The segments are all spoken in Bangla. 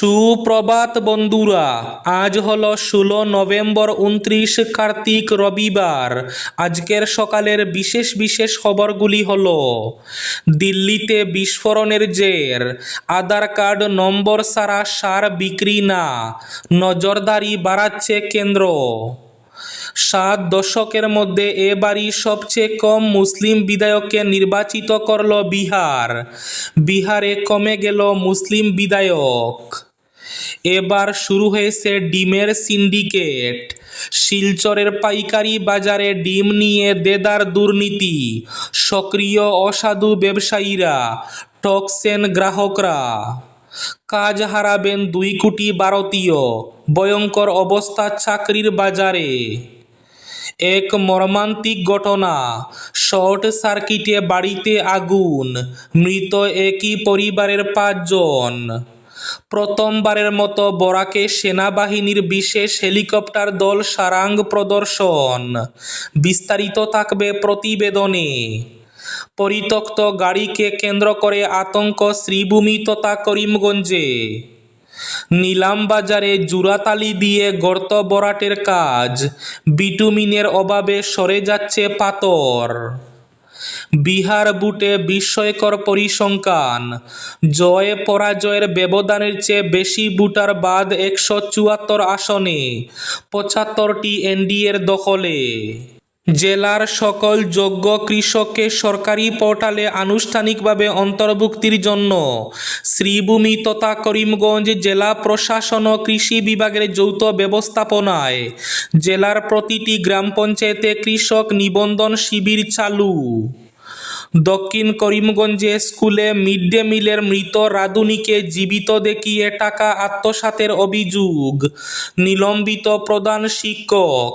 সুপ্রভাত বন্ধুরা, আজ হল ষোলো নভেম্বর উনত্রিশ কার্তিক রবিবার। আজকের সকালের বিশেষ বিশেষ খবরগুলি হল, দিল্লিতে বিস্ফোরণের জের, আধার কার্ড নম্বর সারা সার বিক্রি না, নজরদারি বাড়াচ্ছে কেন্দ্র। সাত দশকের মধ্যে এবারই সবচেয়ে কম মুসলিম বিধায়ককে নির্বাচিত করল বিহার। বিহারে কমে গেল মুসলিম বিধায়ক। এবার শুরু হয়েছে ডিমের সিন্ডিকেট। শিলচরের পাইকারি বাজারে ডিম নিয়ে দেদার দুর্নীতি। সক্রিয় অসাধু ব্যবসায়ীরা, টকসেন গ্রাহকরা। কাজ হারাবেন দুই কোটি ভারতীয়। ভয়ঙ্কর অবস্থা চাকরির বাজারে। এক মর্মান্তিক ঘটনা, শর্ট সার্কিটে বাড়িতে আগুন, মৃত একই পরিবারের পাঁচজন। প্রথমবারের মতো বরাকে সেনাবাহিনীর বিশেষ হেলিকপ্টার দল সারাং প্রদর্শন। বিস্তারিত থাকবে প্রতিবেদনে। পরিত্যক্ত গাড়িকে কেন্দ্র করে আতঙ্ক শ্রীভূমি তথা করিমগঞ্জে। নিলামবাজারে জুরাতালি দিয়ে গর্ত বরাটের কাজ। বিটুমিনের অভাবে সরে যাচ্ছে পাথর। বিহার বুটে বিস্ময়কর পরিসংখ্যান। জয় পরাজয়ের ব্যবধানের চেয়ে বেশি বুটার বাদ একশো চুয়াত্তর আসনে, পঁচাত্তরটি এনডিএর দখলে। জেলার সকল যোগ্য কৃষককে সরকারি পোর্টালে আনুষ্ঠানিকভাবে অন্তর্ভুক্তির জন্য শ্রীভূমি তথা করিমগঞ্জ জেলা প্রশাসন ও কৃষি বিভাগের যৌথ ব্যবস্থাপনায় জেলার প্রতিটি গ্রাম পঞ্চায়েতে কৃষক নিবন্ধন শিবির চালু। দক্ষিণ করিমগঞ্জে স্কুলে মিড ডে মিলের মৃত রাঁধুনিকে জীবিত দেখিয়ে টাকা আত্মসাতের অভিযোগ। নিলম্বিত প্রধান শিক্ষক।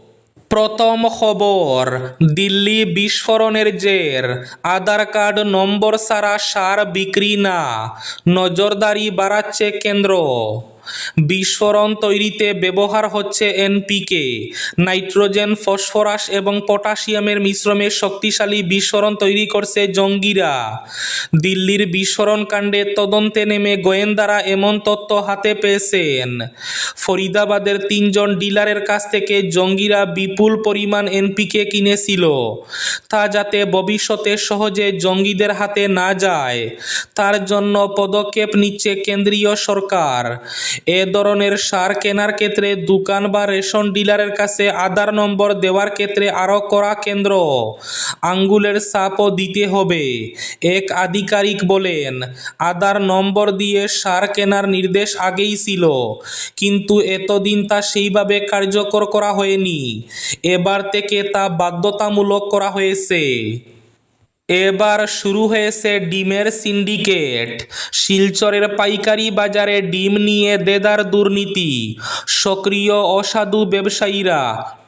প্রথম খবর, দিল্লি বিস্ফোরণের জের, আধার কার্ড নম্বর ছাড়া সার বিক্রি না, নজরদারি বাড়াচ্ছে কেন্দ্র। বিস্ফোরণ তৈরিতে ব্যবহার হচ্ছে এনপিকে। নাইট্রোজেন, ফসফরাস এবং পটাশিয়ামের মিশ্রণে শক্তিশালী বিস্ফোরণ তৈরি করছে জঙ্গিরা। দিল্লির বিস্ফোরণ কাণ্ডে তদন্তে নেমে গোয়েন্দারা এমন তথ্য হাতে পেয়েছেন। ফরিদাবাদের তিনজন ডিলারের কাছ থেকে জঙ্গিরা বিপুল পরিমাণ এনপিকে কিনেছিল। তা যাতে ভবিষ্যতে সহজে জঙ্গিদের হাতে না যায়, তার জন্য পদক্ষেপ নিচ্ছে কেন্দ্রীয় সরকার। এ ধরনের সার কেনার ক্ষেত্রে দোকান বা রেশন ডিলারের কাছে আধার নম্বর দেওয়ার ক্ষেত্রে আরও করা কেন্দ্র। আঙ্গুলের ছাপও দিতে হবে। এক আধিকারিক বলেন, আধার নম্বর দিয়ে সার কেনার নির্দেশ আগেই ছিল, কিন্তু এতদিন তা সেইভাবে কার্যকর করা হয়নি। এবার থেকে তা বাধ্যতামূলক করা হয়েছে। এবার শুরু হয়েছে ডিমের সিন্ডিকেট। শিলচরের পাইকারি বাজারে ডিম নিয়ে দেদার দুর্নীতি। সক্রিয় অসাধু ব্যবসায়ীরা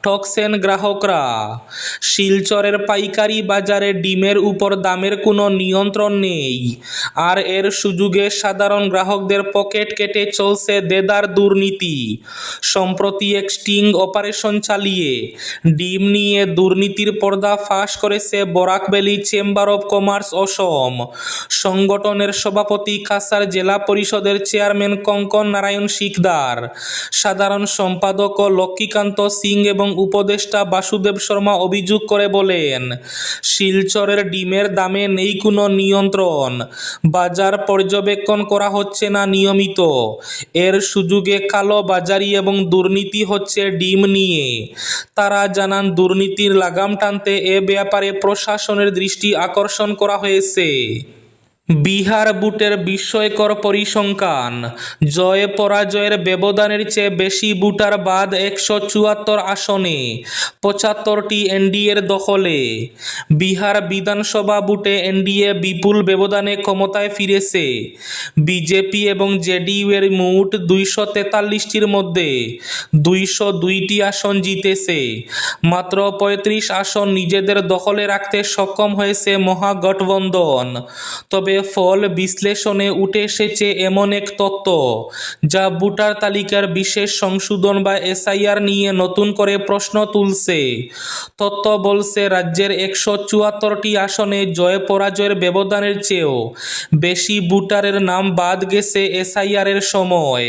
ঠকছেন গ্রাহকরা। শিলচরের পাইকারি বাজারে ডিমের উপর দামের কোনো নিয়ন্ত্রণ নেই। আর এর সুযোগে সাধারণ গ্রাহকদের পকেট কেটে চলছে দেদার দুর্নীতি। সম্প্রতি এক স্টিং অপারেশন চালিয়ে ডিম নিয়ে দুর্নীতির পর্দা ফাঁস করেছে Barak Valley chamber of commerce Asom. সংগঠনের সভাপতি কাসার জেলা পরিষদের চেয়ারম্যান কঙ্কন নারায়ণ শিকদার। সাধারণ সম্পাদক লক্ষ্মীকান্ত সিং এবং উপদেষ্টা বাসুদেব শর্মা অভিযোগ করে বলেন, শিলচরের ডিমের দামে নেই কোনো নিয়ন্ত্রণ। বাজার পর্যবেক্ষণ করা হচ্ছে না নিয়মিত। এর সুযোগে কালো বাজারি এবং দুর্নীতি হচ্ছে ডিম নিয়ে। তারা জানান, দুর্নীতির লাগাম টানতে এ ব্যাপারে প্রশাসনের দৃষ্টি আকর্ষণ করা হয়েছে। বিহার বুটের বিস্ময়কর পরিসংখ্যান। জয় পরাজয়ের ব্যবধানের চেয়ে বেশি বুটার বাদ একশো চুয়াত্তর আসনে, পঁচাত্তরটি এনডিএর দখলে। বিহার বিধানসভা বুটে এনডিএ বিপুল ব্যবধানে ক্ষমতায় ফিরেছে। বিজেপি এবং জেডিইউ এর মোট দুইশো তেতাল্লিশটির মধ্যে দুইশো দুইটি আসন জিতেছে। মাত্র পঁয়ত্রিশ আসন নিজেদের দখলে রাখতে সক্ষম হয়েছে মহাগঠবন্ধন। তবে ফল বিশ্লেষণে উঠে এসেছে এমন এক তত্ত্ব, যা ভোটার তালিকার বিশেষ সংশোধন বা এসআইআর নিয়ে নতুন করে প্রশ্ন তুলছে। তত্ত্ব বলছে, রাজ্যের একশো চুয়াত্তরটি আসনে জয় পরাজয়ের ব্যবধানের চেয়েও বেশি ভোটারের নাম বাদ গেছে এসআইআর এর সময়।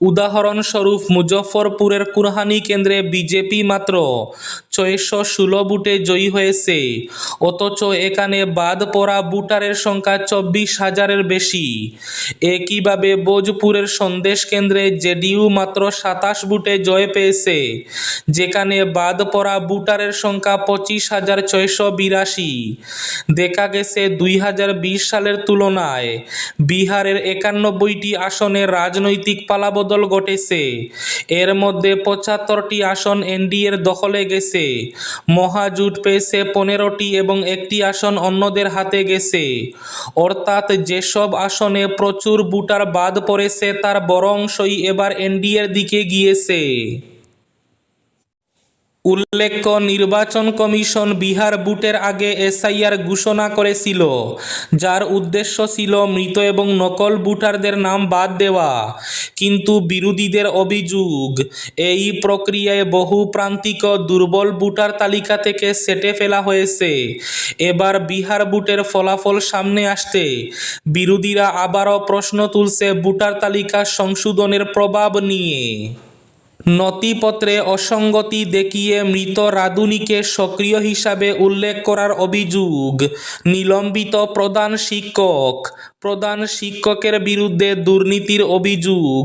উদাহরণস্বরূপ, মুজফ্ফরপুরের কুরহানি কেন্দ্রে বিজেপি মাত্র ছয়শো ষোলো বুটে জয়ী হয়েছে। অথচ এখানে বাদ পড়া ভোটারের সংখ্যা চব্বিশ হাজারের বেশি। একইভাবে বোজপুরের সন্দেশ কেন্দ্রে জেডিইউ মাত্র সাতাশ বুটে জয় পেয়েছে, যেখানে বাদ পড়া ভোটারের সংখ্যা পঁচিশ হাজার ছয়শো বিরাশি। দেখা গেছে দুই হাজার বিশ সালের তুলনায় বিহারের একানব্বইটি আসনে রাজনৈতিক পালাবদল ঘটেছে। এর মধ্যে পঁচাত্তরটি আসন এনডিএর দখলে গেছে। মহাজোট পেয়েছে পনেরোটি এবং একটি আসন অন্যদের হাতে গেছে। অর্থাৎ যেসব আসনে প্রচুর বুটার বাদ পড়েছে, তার বড় অংশই এবার এনডিএর দিকে গিয়েছে। উল্লেখ্য, নির্বাচন কমিশন বিহার বুটের আগে এসআইআর ঘোষণা করেছিল, যার উদ্দেশ্য ছিল মৃত এবং নকল ভোটারদের নাম বাদ দেওয়া। কিন্তু বিরোধীদের অভিযোগ, এই প্রক্রিয়ায় বহু প্রান্তিক দুর্বল ভোটার তালিকা থেকে সেটে ফেলা হয়েছে। এবার বিহার বুটের ফলাফল সামনে আসতে, বিরোধীরা আবারও প্রশ্ন তুলছে ভোটার তালিকা সংশোধনের প্রভাব নিয়ে। নথিপত্রে অসঙ্গতি দেখিয়ে মৃত রাঁধুনিকে সক্রিয় হিসাবে উল্লেখ করার অভিযোগ। নিলম্বিত প্রধান শিক্ষক। প্রধান শিক্ষকের বিরুদ্ধে দুর্নীতির অভিযোগ।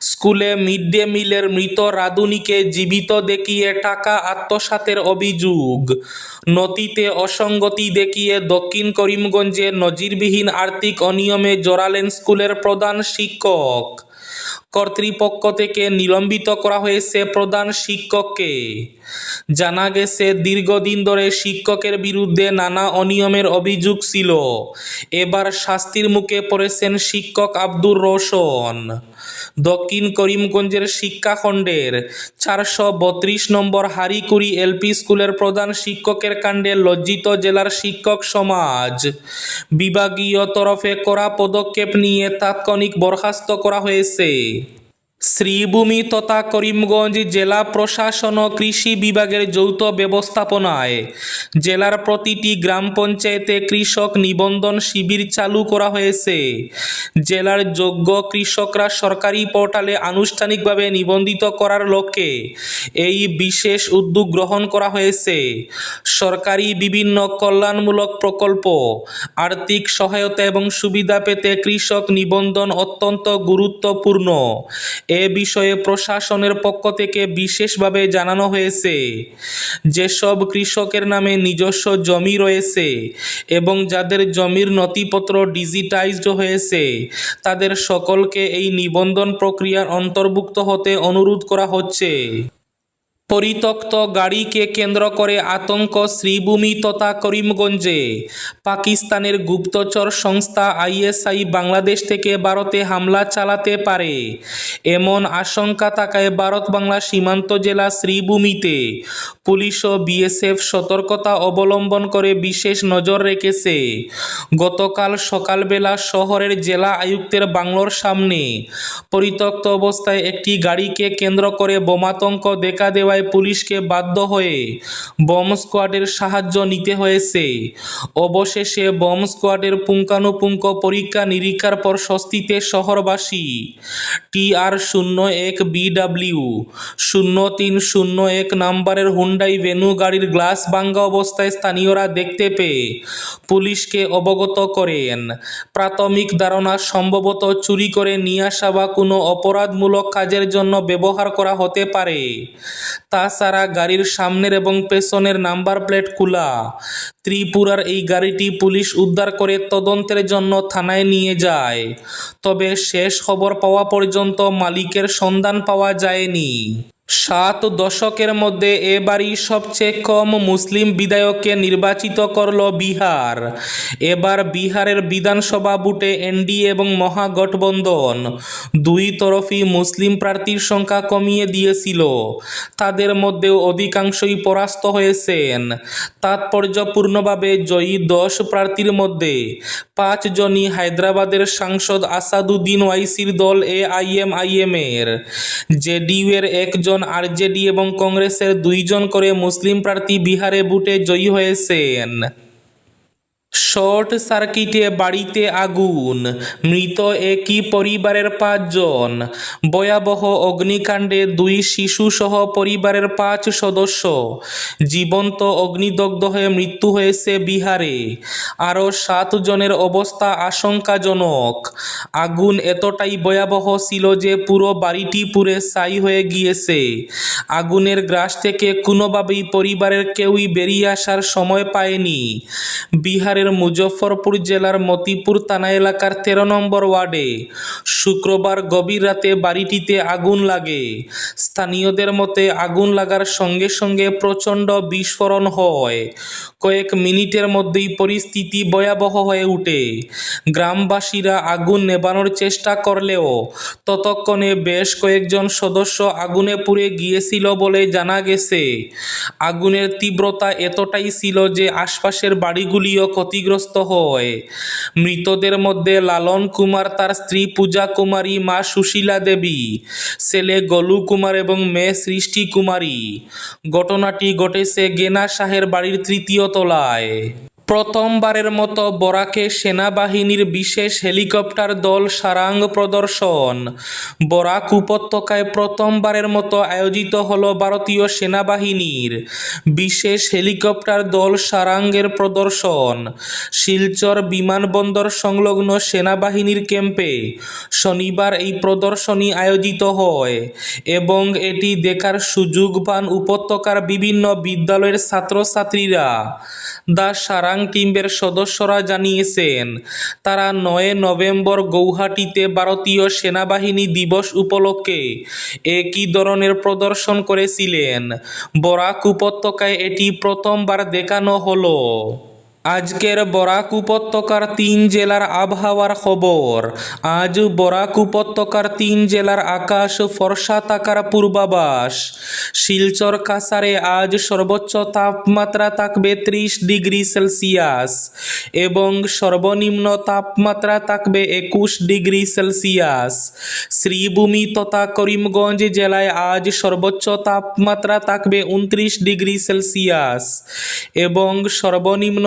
স্কুলে মিড ডে মিলের মৃত রাঁধুনিকে জীবিত দেখিয়ে টাকা আত্মসাতের অভিযোগ। নথিতে অসঙ্গতি দেখিয়ে দক্ষিণ করিমগঞ্জে নজিরবিহীন আর্থিক অনিয়মে জড়ালেন স্কুলের প্রধান শিক্ষক। কর্তৃপক্ষ থেকে নিলম্বিত করা হয়েছে প্রধান শিক্ষককে। জানা গেছে, দীর্ঘদিন ধরে শিক্ষকের বিরুদ্ধে নানা অনিয়মের অভিযোগ ছিল। এবার শাস্তির মুখে পড়েছেন শিক্ষক আব্দুর রোশন। দক্ষিণ করিমগঞ্জের শিক্ষাখণ্ডের চারশো বত্রিশ নম্বর হারিকুড়ি এলপি স্কুলের প্রধান শিক্ষকের কাণ্ডে লজ্জিত জেলার শিক্ষক সমাজ। বিভাগীয় তরফে করা পদক্ষেপ নিয়ে তাৎক্ষণিক বরখাস্ত করা হয়েছে। শ্রীভূমি তথা করিমগঞ্জ জেলা প্রশাসন ও কৃষি বিভাগের যৌথ ব্যবস্থাপনায়। জেলার প্রতিটি গ্রাম পঞ্চায়েতে কৃষক নিবন্ধন শিবির চালু করা হয়েছে। জেলার যোগ্য কৃষকরা সরকারি পোর্টালে আনুষ্ঠানিকভাবে নিবন্ধিত করার লক্ষ্যে এই বিশেষ উদ্যোগ গ্রহণ করা হয়েছে। সরকারি বিভিন্ন কল্যাণমূলক প্রকল্প, আর্থিক সহায়তা এবং সুবিধা পেতে কৃষক নিবন্ধন অত্যন্ত গুরুত্বপূর্ণ। এ বিষয়ে প্রশাসনের পক্ষ থেকে বিশেষভাবে জানানো হয়েছে, যেসব কৃষকের নামে নিজস্ব জমি রয়েছে এবং যাদের জমির নথিপত্র ডিজিটাইজড হয়েছে, তাদের সকলকে এই নিবন্ধন প্রক্রিয়ার অন্তর্ভুক্ত হতে অনুরোধ করা হচ্ছে। পরিত্যক্ত গাড়িকে কেন্দ্র করে আতঙ্ক শ্রীভূমি তথা করিমগঞ্জে। পাকিস্তানের গুপ্তচর সংস্থা আইএসআই বাংলাদেশ থেকে ভারতে হামলা চালাতে পারে। এমন আশঙ্কা থাকায় ভারত বাংলা সীমান্ত জেলা শ্রীভূমিতে পুলিশ ও বিএসএফ সতর্কতা অবলম্বন করে বিশেষ নজর রেখেছে। গতকাল সকালবেলা শহরের জেলা আয়ুক্তের বাংলোর সামনে পরিত্যক্ত অবস্থায় একটি গাড়িকে কেন্দ্র করে বোমাতঙ্ক দেখা দেওয়ায় পুলিশকে বাধ্য হয়ে বম স্কোয়াডের সাহায্য নিতে হয়েছে। অবশেষে বম স্কোয়াডের পুঙ্খানুপুঙ্খ পরীক্ষা নিরীক্ষার পর স্বস্তিতে শহরবাসী। টি আর শূন্য এক বিডাব্লিউ শূন্য তিন শূন্য এক নাম্বারের হুন্ডাই ভেনু গাড়ির গ্লাস ভাঙ্গা অবস্থায় স্থানীয়রা দেখতে পেয়ে পুলিশকে অবগত করেন। প্রাথমিক ধারণা সম্ভবত চুরি করে নিয়ে আসা বা কোনো অপরাধমূলক কাজের জন্য ব্যবহার করা হতে পারে। তাছাড়া গাড়ির সামনের এবং পেছনের নাম্বার প্লেট খোলা। ত্রিপুরার এই গাড়িটি পুলিশ উদ্ধার করে তদন্তের জন্য থানায় নিয়ে যায়। তবে শেষ খবর পাওয়া পর্যন্ত মালিকের সন্ধান পাওয়া যায়নি। সাত দশকের মধ্যে এবারই সবচেয়ে কম মুসলিম বিধায়ককে নির্বাচিত করল বিহার। এবার বিহারের বিধানসভা বুটে এনডিএ এবং মহাগঠবন্ধন দুই তরফই মুসলিম প্রার্থীর সংখ্যা কমিয়ে দিয়েছিল। তাদের মধ্যেও অধিকাংশই পরাস্ত হয়েছেন। তাৎপর্যপূর্ণভাবে জয়ী দশ প্রার্থীর মধ্যে পাঁচজনই হায়দ্রাবাদের সাংসদ আসাদুদ্দিন ওয়াইসির দল A I M I M RJD এবং কংগ্রেসের দুইজন করে মুসলিম প্রার্থী বিহারে বুটে জয়ী হয়েছেন। শর্ট সার্কিটে বাড়িতে আগুন, মৃত একই পরিবারের পাঁচজন। ভয়াবহ অগ্নিকাণ্ডে দুই শিশুসহ পরিবারের পাঁচ সদস্য। জীবন্ত অগ্নিদগ্ধ হয়ে মৃত্যু হয়েছে বিহারে। আরও সাত জনের অবস্থা আশঙ্কাজনক। আগুন এতটাই ভয়াবহ ছিল যে পুরো বাড়িটি পুরে ছাই হয়ে গিয়েছে। আগুনের গ্রাস থেকে কোনোভাবেই পরিবারের কেউই বেরিয়ে আসার সময় পায়নি। বিহারের মুজফ্ফরপুর জেলার মতিপুর থানা এলাকার তেরো নম্বর ওয়ার্ডে। শুক্রবার গভীর রাতে বাড়িটিতে আগুন লাগে। স্থানীয়দের মতে আগুন লাগার সঙ্গে সঙ্গে প্রচণ্ড বিস্ফোরণ হয়। কয়েক মিনিটের মধ্যেই পরিস্থিতি ভয়াবহ হয়ে উঠে। গ্রামবাসীরা আগুন নেভানোর চেষ্টা করলেও ততক্ষণে বেশ কয়েকজন সদস্য আগুনে পুড়ে গিয়েছিল বলে জানা গেছে। আগুনের তীব্রতা এতটাই ছিল যে আশপাশের বাড়িগুলিও ক্ষতিগ্রস্ত হয়। মৃতদের মধ্যে লালন কুমার, তার স্ত্রী পূজা কুমারী, মা সুশীলা দেবী, ছেলে গলু কুমার এবং মেয়ে সৃষ্টি কুমারী। ঘটনাটি ঘটেছে গেনা শাহের বাড়ির তৃতীয় তলায়। প্রথমবারের মতো বরাকে সেনাবাহিনীর বিশেষ হেলিকপ্টার দল সারাং প্রদর্শন। বরাক উপত্যকায় প্রথমবারের মতো আয়োজিত হল ভারতীয় সেনাবাহিনীর বিশেষ হেলিকপ্টার দল সারাঙ্গের প্রদর্শন। শিলচর বিমানবন্দর সংলগ্ন সেনাবাহিনীর ক্যাম্পে শনিবার এই প্রদর্শনী আয়োজিত হয় এবং এটি দেখার সুযোগ পান উপত্যকার বিভিন্ন বিদ্যালয়ের ছাত্রছাত্রীরা। দ্য সারাং টিমের সদস্যরা জানিয়েছেন, তারা নয় নভেম্বর গৌহাটিতে ভারতীয় সেনাবাহিনী দিবস উপলক্ষে একই ধরনের প্রদর্শন করেছিলেন। বরাক উপত্যকায় এটি প্রথমবার দেখানো হলো। আজকের বরাক উপত্যকার তিন জেলার আবহাওয়ার খবর। আজ বরাক উপত্যকার তিন জেলার আকাশ ফর্সা থাকার পূর্বাভাস। শিলচর কাসারে আজ সর্বোচ্চ তাপমাত্রা থাকবে ত্রিশ ডিগ্রি সেলসিয়াস এবং সর্বনিম্ন তাপমাত্রা থাকবে একুশ ডিগ্রি সেলসিয়াস। শ্রীভূমি তথা করিমগঞ্জ জেলায় আজ সর্বোচ্চ তাপমাত্রা থাকবে উনত্রিশ ডিগ্রি সেলসিয়াস এবং সর্বনিম্ন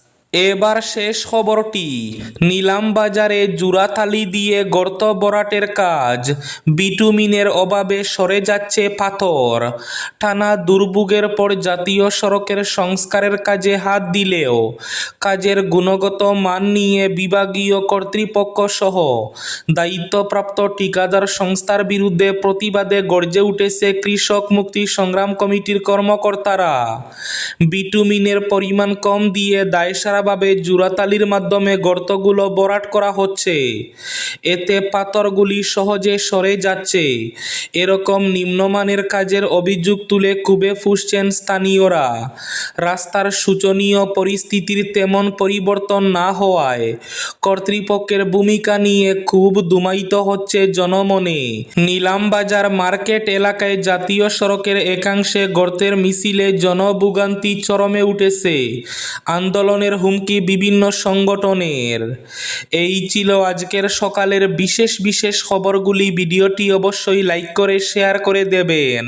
এবার শেষ খবরটি। নিলাম বাজারে জুরাতালি দিয়ে গর্ত বরাটের কাজ। বিটুমিনের অভাবে সরে যাচ্ছে পাথর। টানা দুর্ভোগের পর জাতীয় সড়কের সংস্কারের কাজে হাত দিলেও কাজের গুণগত মান নিয়ে বিভাগীয় কর্তৃপক্ষ সহ দায়িত্বপ্রাপ্ত ঠিকাদার সংস্থার বিরুদ্ধে প্রতিবাদে গর্জে উঠেছে কৃষক মুক্তি সংগ্রাম কমিটির কর্মকর্তারা। বিটুমিনের পরিমাণ কম দিয়ে দায়সারাভাবে জুরাতালির মাধ্যমে গর্তগুলো বরাট করা হচ্ছে। এতে পাথরগুলি সহজে সরে যাচ্ছে। এরকম নিম্নমানের কাজের অভিযোগ তুলে খুবই ফুসছেন স্থানীয়রা। রাস্তার শোচনীয় পরিস্থিতির তেমন পরিবর্তন না হওয়ায় কর্তৃপক্ষের ভূমিকা নিয়ে খুব দুমায়িত হচ্ছে জনমনে। নিলামবাজার মার্কেট এলাকায় জাতীয় সড়কের একাংশে গর্তের মিছিলে জনভোগান্তি চরমে উঠেছে। আন্দোলনের হুমকি বিভিন্ন সংগঠনের। এই ছিল আজকের সকালের বিশেষ বিশেষ খবরগুলি। ভিডিওটি অবশ্যই লাইক করে, শেয়ার করে দেবেন।